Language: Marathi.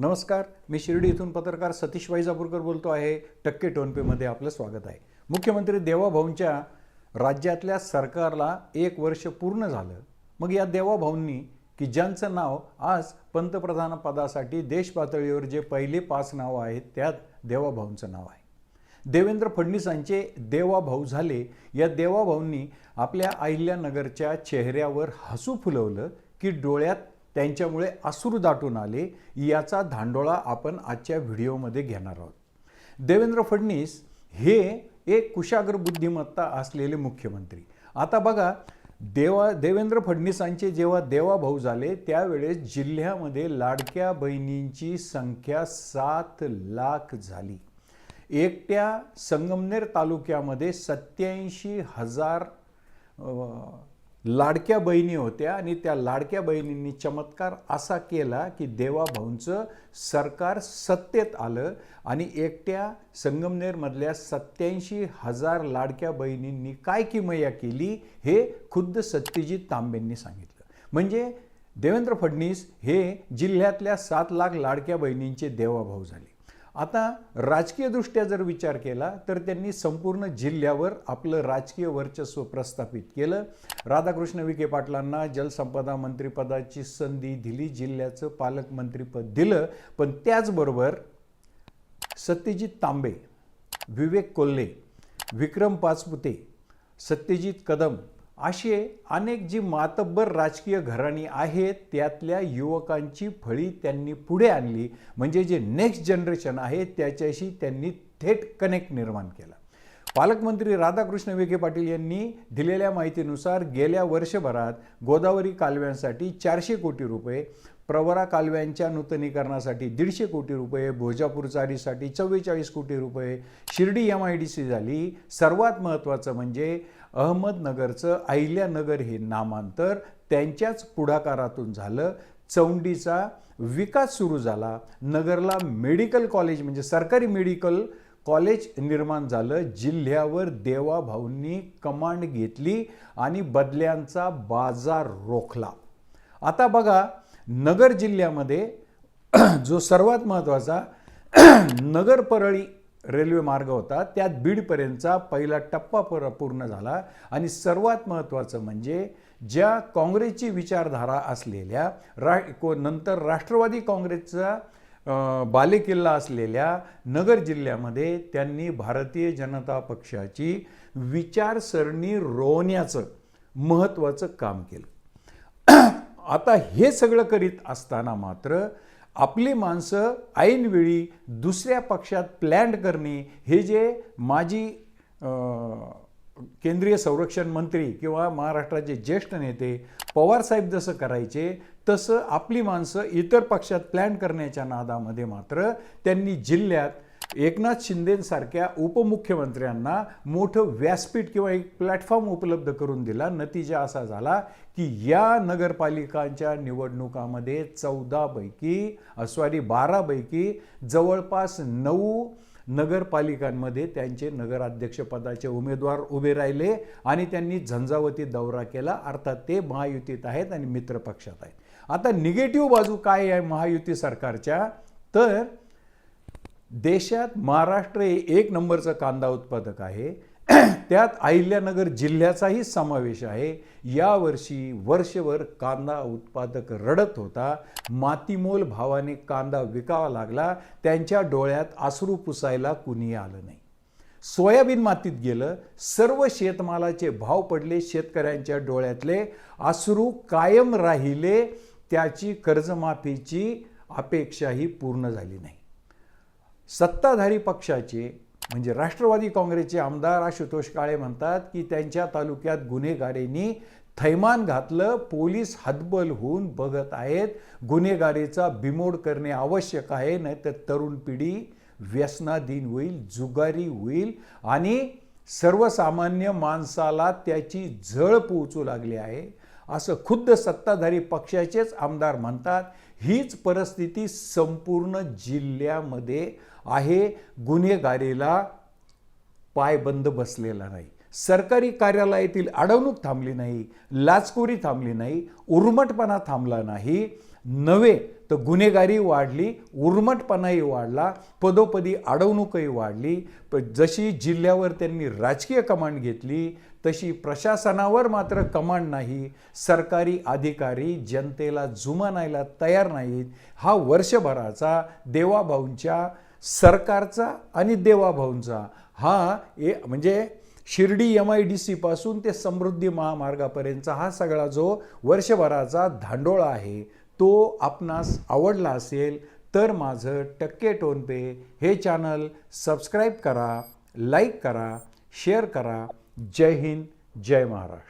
नमस्कार मी शिर्डी इथून पत्रकार सतीश वाईजापूरकर बोलतो आहे. टक्के टोनपेमध्ये आपलं स्वागत आहे. मुख्यमंत्री देवाभाऊंच्या राज्यातल्या सरकारला एक वर्ष पूर्ण झालं. मग या देवाभाऊंनी की ज्यांचं नाव आज पंतप्रधानपदासाठी देश पातळीवर जे पहिले पाच नावं आहेत त्यात देवाभाऊंचं नाव आहे. देवेंद्र फडणवीसांचे देवाभाऊ झाले. या देवाभाऊंनी आपल्या अहिल्यानगरच्या चेहऱ्यावर हसू फुलवलं की डोळ्यात त्यांच्यामुळे असुर दाटून आले याचा धांडोळा आपण आजच्या व्हिडिओमध्ये घेणार आहोत. देवेंद्र फडणीस हे एक कुशाग्र बुद्धिमत्ता असलेले मुख्यमंत्री. आता बघा देवा देवेंद्र फडणीसांचे जेव्हा देवाभाऊ झाले त्यावेळेस जिल्ह्यामध्ये लाडक्या बहिणींची संख्या सात लाख झाली. एकट्या संगमनेर तालुक्यामध्ये सत्याऐंशी हजार लाडक्या बहिणी होत्या आणि त्या लाडक्या बहिणींनी चमत्कार असा केला की देवाभाऊंचं सरकार सत्तेत आलं आणि एकट्या संगमनेरमधल्या सत्याऐंशी हजार लाडक्या बहिणींनी काय किमया केली हे खुद्द सत्यजित तांबेंनी सांगितलं. म्हणजे देवेंद्र फडणीस हे जिल्ह्यातल्या सात लाख लाडक्या बहिणींचे देवाभाऊ झाले. आता राजकीयदृष्ट्या जर विचार केला तर त्यांनी संपूर्ण जिल्ह्यावर आपलं राजकीय वर्चस्व प्रस्थापित केलं. राधाकृष्ण विखे पाटलांना जलसंपदा मंत्रिपदाची संधी दिली जिल्ह्याचं पालकमंत्रीपद दिलं. पण त्याचबरोबर सत्यजित तांबे विवेक कोल्हे विक्रम पाचपुते सत्यजित कदम असे अनेक जी मातब्बर राजकीय घराणी आहेत त्यातल्या युवकांची फळी त्यांनी पुढे आणली. म्हणजे जे नेक्स्ट जनरेशन आहे त्याच्याशी त्यांनी थेट कनेक्ट निर्माण केला. पालकमंत्री राधाकृष्ण विखे पाटील यांनी दिलेल्या माहितीनुसार गेल्या वर्षभरात गोदावरी कालव्यांसाठी चारशे कोटी रुपये प्रवरा कालव्यांच्या नूतनीकरणासाठी दीडशे कोटी रुपये भोजापूर चारीसाठी चव्वेचाळीस कोटी रुपये Shirdi M I D C झाली. सर्वात महत्त्वाचं म्हणजे अहमदनगरचं अहिल्यानगर हे नामांतर त्यांच्याच पुढाकारातून झालं. चौंडीचा विकास सुरू झाला. नगरला मेडिकल कॉलेज म्हणजे सरकारी मेडिकल कॉलेज निर्माण झालं. जिल्ह्यावर देवाभाऊंनी कमांड घेतली आणि बदल्यांचा बाजार रोखला. आता बघा नगर जिल्ह्यामध्ये जो सर्वात महत्त्वाचा नगर परळी रेल्वे मार्ग होता त्यात बीडपर्यंतचा पहिला टप्पा पर पूर्ण झाला. आणि सर्वात महत्त्वाचं म्हणजे ज्या काँग्रेसची विचारधारा असलेल्या रा को नंतर राष्ट्रवादी काँग्रेसचा बालेकिल्ला असलेल्या नगर जिल्ह्यामध्ये त्यांनी भारतीय जनता पक्षाची विचारसरणी रोवण्याचं महत्त्वाचं काम केलं. आता हे सगळं करीत असताना मात्र आपली माणसं ऐनवेळी दुसऱ्या पक्षात प्लॅन करणे हे जे माजी केंद्रीय संरक्षण मंत्री किंवा महाराष्ट्राचे ज्येष्ठ नेते पवारसाहेब जसं करायचे तसं आपली माणसं इतर पक्षात प्लॅन करण्याच्या नादामध्ये मात्र त्यांनी जिल्ह्यात एकनाथ शिंदेसारख्या उपमुख्यमंत्र्यांना मोठं व्यासपीठ किंवा एक प्लॅटफॉर्म उपलब्ध करून दिला. नतीजा असा झाला की या नगरपालिकांच्या निवडणुकामध्ये चौदापैकी सॉरी बारापैकी जवळपास नऊ नगरपालिकांमध्ये त्यांचे नगराध्यक्षपदाचे उमेदवार उभे राहिले आणि त्यांनी झंझावती दौरा केला. अर्थात ते महायुतीत आहेत आणि मित्र पक्षात आहेत. आता निगेटिव्ह बाजू काय आहे महायुती सरकारच्या? तर देशात महाराष्ट्र हे एक नंबरचं कांदा उत्पादक आहे. त्यात अहिल्यानगर जिल्ह्याचाही समावेश आहे. यावर्षी वर्षभर कांदा उत्पादक रडत होता. मातीमोल भावाने कांदा विकावा लागला. त्यांच्या डोळ्यात आसरू पुसायला कुणी आलं नाही. सोयाबीन मातीत गेलं. सर्व शेतमालाचे भाव पडले शेतकऱ्यांच्या डोळ्यातले. आसरू कायम राहिले. त्याची कर्जमाफीची अपेक्षाही पूर्ण झाली नाही. सत्ताधारी पक्षाचे म्हणजे राष्ट्रवादी काँग्रेसचे आमदार आशुतोष काळे म्हणतात की त्यांच्या तालुक्यात गुन्हेगारींनी थैमान घातलं पोलीस हतबल होऊन बघत आहेत. गुन्हेगारीचा बिमोड करणे आवश्यक आहे नाहीतर तरुण पिढी व्यसनाधीन होईल जुगारी होईल आणि सर्वसामान्य माणसाला त्याची झळ पोहोचू लागली आहे. असं खुद्द सत्ताधारी पक्षाचेच आमदार म्हणतात. हीच परिस्थिती संपूर्ण जिल्ह्यामध्ये आहे गुन्हेगारीला पायबंद बसलेला नाही. सरकारी कार्यालयातील अडवणूक थांबली नाही लाचखोरी थांबली नाही उर्मटपणा थांबला नाही. नव्हे तर गुन्हेगारी वाढली उर्मटपणाही वाढला पदोपदी अडवणूकही वाढली. प जशी जिल्ह्यावर त्यांनी राजकीय कमांड घेतली तशी प्रशासनावर मात्र कमांड नाही. सरकारी अधिकारी जनतेला जुमानायला तयार नाहीत. हा वर्षभराचा देवाभाऊंच्या सरकारचा आणि देवाभाऊंचा हा ए म्हणजे शिर्डी एम आय डी सीपासून ते समृद्धी महामार्गापर्यंतचा हा सगळा जो वर्षभराचा धांडोळा आहे तो आपणास आवडला असेल तर माझं टक्के टोनपे हे चॅनल सबस्क्राईब करा लाईक करा शेअर करा. जय हिंद जय महाराष्ट्र.